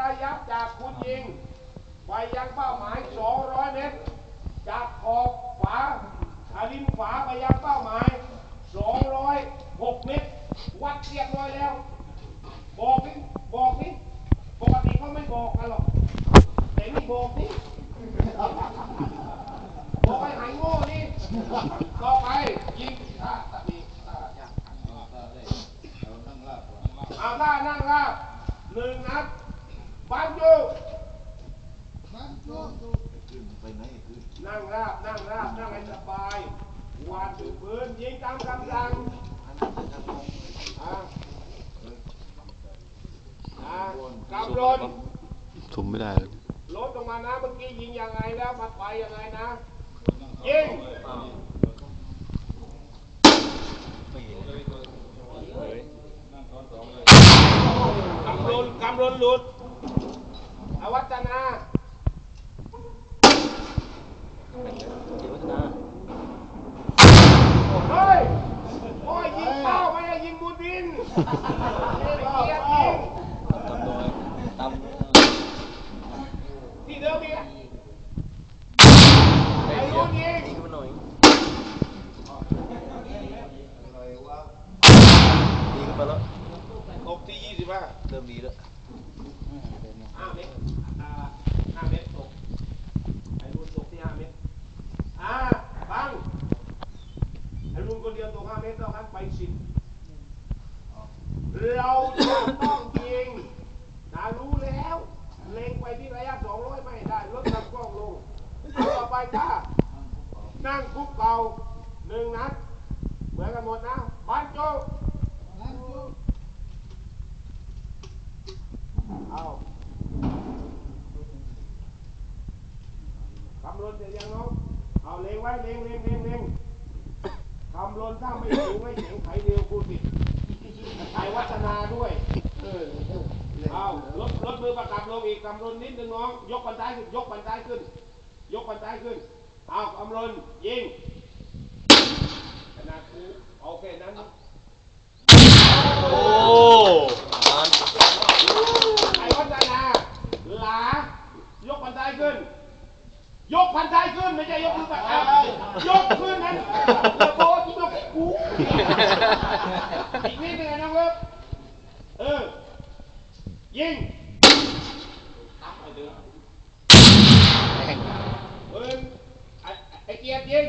ระยะจากคุณยิง ไปยังเป้าหมาย 200 เมตร จากขอบฝาอาริมฝาไปยังเป้าหมาย 206 เมตร วัดเรียบร้อยแล้ว บอกนี่บอกนี่ปกติเขาไม่บอกกันหรอกแต่นี่บอกนี่บอกให้หายโง่นี่ต่อไปยิงท่าตะบีท่าอย่างเอาท่านั่งราบหนึ่งนัด บังจูนั่งราบนั่งราบนั่งให้สบายวานถึงพื้นยิงตามคำสั่งอ่าอ่ากำลนซุมไม่ได้เลยลดลงมานะเมื่อกี้ยิงยังไงแล้วมาไปยังไงนะยิงกำลนกำลนหลุดอ วัจนาเฮ้ยโอ้ยยิงเป้าไม่ได้ยิงบูดินเกียร์ยิงที่เดิมอีกอะไอ้รุ่นยิงตกที่ยี่สิบห้าเริ่มดีแล้วห้าเมตรอ่า ห้าเมตรตกไอ้รุ่นตกที่ห้าเมตรอ่าฟังไอ้รุ่นคนเดียวตกห้าเมตรแล้วครับไปสิบเราจะต้องยิงนะรู้แล้ว เล็งไปที่ระยะสองร้อยไม่ได้ลดลำกล้องลงเอาต่อไปจ้านั่งคุกเก่าหนึ่งนัดเหมือนกันหมดนะบันโจเอา คำรนเสร็จยังน้องเอาเลงไว้เลงเลงเลงเลงคำรนถ้าไม่สูงไม่แข็งไขเร็วกูสิไขวัฒนาด้วยเออเอาลดลดมือประกับลงอีกคำรนนิดนึงน้อง ยกบันไดขึ้นยกบันไดขึ้น ยกบันไดขึ้น เอาคำรนยิงขนาดกูโอเคนั้นโอ้ไอ้วัฒนาหลายกบันไดขึ้น ยกบันไดขึ้นไม่ใช่ยกมือแบบเอายกขึ้นนั้นอย่าบอกว่าที่ยกให้กูอีกนิดนึงนะน้องเวิร์บเออยิงตามไปเถอะเอิ้นไอ้ไอ้เกียรติยิง